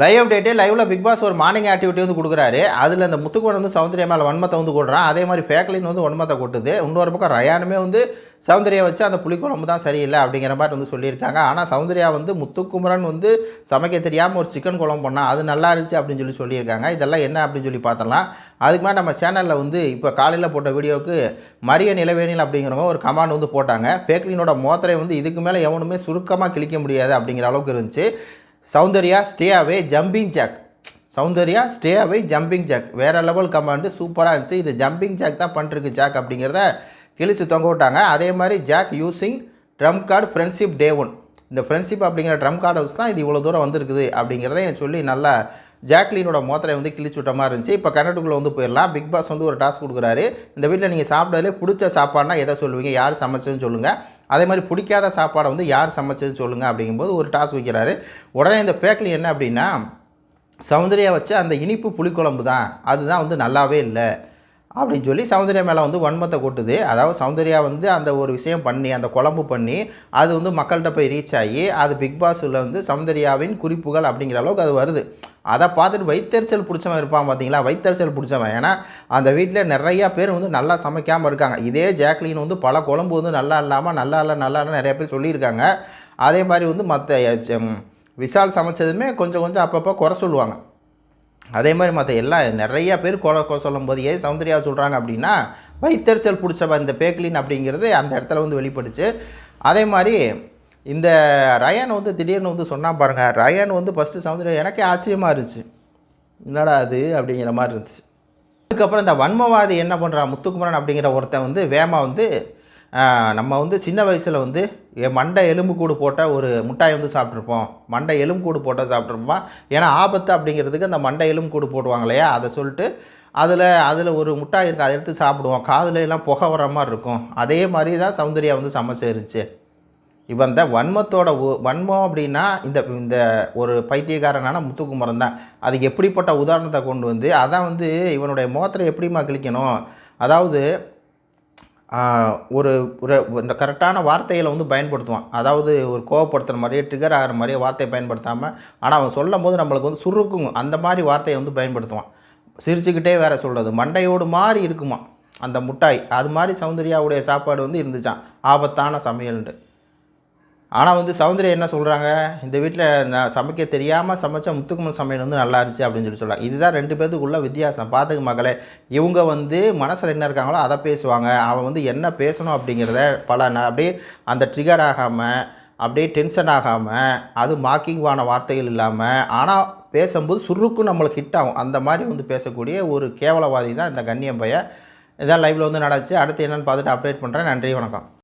Live அப்டேட்டே லைவில் Bigg Boss ஒரு மார்னிங் ஆக்டிவிட்டி வந்து கொடுக்குறாரு. அதில் இந்த முத்துக்குவன் வந்து சௌந்தர்யா மேலே வன்மத்தை வந்து கொடுறான் அதே மாதிரி பேக்கலின் வந்து வன்மத்தை கொட்டுது. இன்னொரு பக்கம் ரயானுமே வந்து சௌந்தர்யா வச்சு அந்த புளிக்குழம்பு தான் சரியில்லை அப்படிங்கிற மாதிரி வந்து சொல்லியிருக்காங்க. ஆனால் சௌந்தர்யா வந்து முத்துக்குமரன் வந்து சமைக்க தெரியாமல் ஒரு சிக்கன் குழம்பு பண்ணால் அது நல்லா இருந்துச்சு அப்படின்னு சொல்லி சொல்லியிருக்காங்க. இதெல்லாம் என்ன அப்படின்னு சொல்லி பார்த்தலாம் அதுக்கு மேலே நம்ம சேனலில் வந்து இப்போ காலையில் போட்ட வீடியோவுக்கு மரிய நிலவேணில் அப்படிங்கிறவங்க ஒரு கமாண்ட் வந்து போட்டாங்க. ஃபேக்லினோட மோத்தரை வந்து இதுக்கு மேலே எவனுமே சுருக்கமாக கிழிக்க முடியாது அப்படிங்கிற அளவுக்கு இருந்துச்சு. Soundarya stay away jumping jack Soundarya stay away jumping jack வேறு லெவல் கமாண்டு சூப்பராக இருந்துச்சு. இது ஜம்பிங் ஜாக் தான் பண்ணிருக்கு ஜாக் அப்படிங்கிறத கிழிச்சு தொங்க விட்டாங்க. அதே மாதிரி jack using drum card friendship day one இந்த ஃப்ரெண்ட்ஷிப் அப்படிங்கிற ட்ரம் கார்டு வச்சு தான் இது இவ்வளோ தூரம் வந்திருக்குது அப்படிங்கிறத என் சொல்லி நல்லா ஜாக்லினோட மோத்தரை வந்து கிழிச்சு விட்ட மாதிரி இருந்துச்சு. இப்போ கன்னட்டுக்குள்ளே வந்து போயிடலாம். பிக் பாஸ் வந்து ஒரு டாஸ்க் கொடுக்குறாரு. இந்த வீட்டில் நீங்கள் சாப்பிட்டதுலே பிடிச்ச சாப்பாடுனா எதை சொல்லுவீங்க? யார் சமைச்சதுன்னு சொல்லுங்கள் அதே மாதிரி பிடிக்காத சாப்பாடை வந்து யார் சமைச்சதுன்னு சொல்லுங்கள் அப்படிங்கும்போது ஒரு டாஸ்க் வைக்கிறாரு. உடனே இந்த பேக்கில் என்ன அப்படின்னா சௌந்தர்யா வச்ச அந்த இனிப்பு புளிக்குழம்பு தான். அதுதான் வந்து நல்லாவே இல்லை. அப்படின்னு சொல்லி சௌந்தர்யா மேலே வந்து வன்மத்தை கொட்டுது. அதாவது சௌந்தர்யா வந்து அந்த ஒரு விஷயம் பண்ணி அந்த குழம்பு பண்ணி அது வந்து மக்கள்கிட்ட போய் ரீச் ஆகி அது பிக் பாஸில் வந்து சௌந்தர்யாவின் குறிப்புகள் அப்படிங்கிற அளவுக்கு அது வருது. அதை பார்த்துட்டு வைத்தறிச்சல் பிடிச்சவன் இருப்பான் பார்த்தீங்களா? வைத்தறிச்சல் பிடிச்சவன். ஏன்னா அந்த வீட்டில் நிறையா பேர் வந்து நல்லா சமைக்காமல் இருக்காங்க. இதே ஜாக்லின் வந்து பல குழம்பு வந்து நல்லா இல்லாமல் நல்லா இல்லை நல்லா இல்லை நிறைய பேர் சொல்லியிருக்காங்க. அதே மாதிரி வந்து மற்ற விஷால் சமைச்சதுமே கொஞ்சம் கொஞ்சம் அப்பப்போ குறை சொல்லுவாங்க. அதே மாதிரி மற்ற எல்லா நிறைய பேர் குறை குறை சொல்லும்போது ஏன் சௌந்தர்யா சொல்கிறாங்க அப்படின்னா வைத்தறிச்சல் பிடிச்சவன் இந்த பேக்லின் அப்படிங்கிறது அந்த இடத்துல வந்து வெளிப்படுச்சு. அதே மாதிரி இந்த ரயான் வந்து திடீர்னு வந்து சொன்னால் பாருங்கள் ரயான் வந்து ஃபஸ்ட்டு சௌந்தர்யா எனக்கே ஆச்சரியமாக இருந்துச்சு. என்னடா அது அப்படிங்கிற மாதிரி இருந்துச்சு. அதுக்கப்புறம் இந்த வன்மவாதி என்ன பண்ணுறான் முத்துக்குமரன் அப்படிங்கிற ஒருத்தன் வந்து வேமா வந்து நம்ம வந்து சின்ன வயசில் வந்து மண்டை எலும்பு கூடு போட்டால் ஒரு முட்டாய் வந்து சாப்பிட்ருப்போம் மண்டை எலும்பு கூடு போட்டால் சாப்பிட்ருப்போம் ஏன்னா ஆபத்து அப்படிங்கிறதுக்கு அந்த மண்டை எலும்பு கூடு போடுவாங்க இல்லையா? அதை சொல்லிட்டு அதில் அதில் ஒரு முட்டாய் இருக்குது அதை எடுத்து சாப்பிடுவோம். காதில் எல்லாம் புகை வர மாதிரி இருக்கும். அதே மாதிரி தான் சௌந்தர்யா வந்து சமைச்சிருச்சு இப்போ இந்த வன்மத்தோட உ- வன்மம் அப்படின்னா இந்த இந்த ஒரு பைத்தியக்காரனான முத்துக்குமரன் தான். அதுக்கு எப்படிப்பட்ட உதாரணத்தை கொண்டு வந்து அதான் வந்து இவனுடைய முகத்தில் எப்படிமா கிழிக்கணும்? அதாவது ஒரு ஒரு இந்த கரெக்டான வார்த்தைகளை வந்து பயன்படுத்துவான். அதாவது ஒரு கோவப்படுத்துகிற மாதிரியே ட்ரிகர் ஆகிற மாதிரியே வார்த்தையை பயன்படுத்தாமல் ஆனால் அவன் சொல்லும் போது நம்மளுக்கு வந்து சுருக்குங்க. அந்த மாதிரி வார்த்தையை வந்து பயன்படுத்துவான். சிரிச்சுக்கிட்டே வேறு சொல்கிறது மண்டையோடு மாதிரி இருக்குமா அந்த முட்டாய். அது மாதிரி சௌந்தர்யாவுடைய சாப்பாடு வந்து இருந்துச்சான் ஆபத்தான சமையல்ன்ட்டு. ஆனால் வந்து சௌந்தர்யா என்ன சொல்கிறாங்க இந்த வீட்டில் நான் சமைக்க தெரியாமல் சமைச்ச முத்துக்குமன் சமையல் வந்து நல்லா இருந்துச்சு அப்படின்னு சொல்லி சொல்கிறாங்க இதுதான் ரெண்டு பேத்துக்குள்ள வித்தியாசம். பார்த்துக்க மகளே இவங்க வந்து மனசில் என்ன இருக்காங்களோ அதை பேசுவாங்க. அவன் வந்து என்ன பேசணும் அப்படிங்கிறத பல நான் அப்படியே அந்த ட்ரிகர் ஆகாமல் அப்படியே டென்ஷன் ஆகாமல் அது மாக்கிங்வான வார்த்தைகள் இல்லாமல் ஆனால் பேசும்போது சுருக்கும் நம்மளுக்கு ஹிட் ஆகும். அந்த மாதிரி வந்து பேசக்கூடிய ஒரு கேவலவாதி தான் இந்த கண்ணியம் பையன். இதான் லைவில் வந்து நடந்துச்சு அடுத்து என்னென்னு பார்த்துட்டு அப்டேட் பண்ணுறேன் நன்றி வணக்கம்.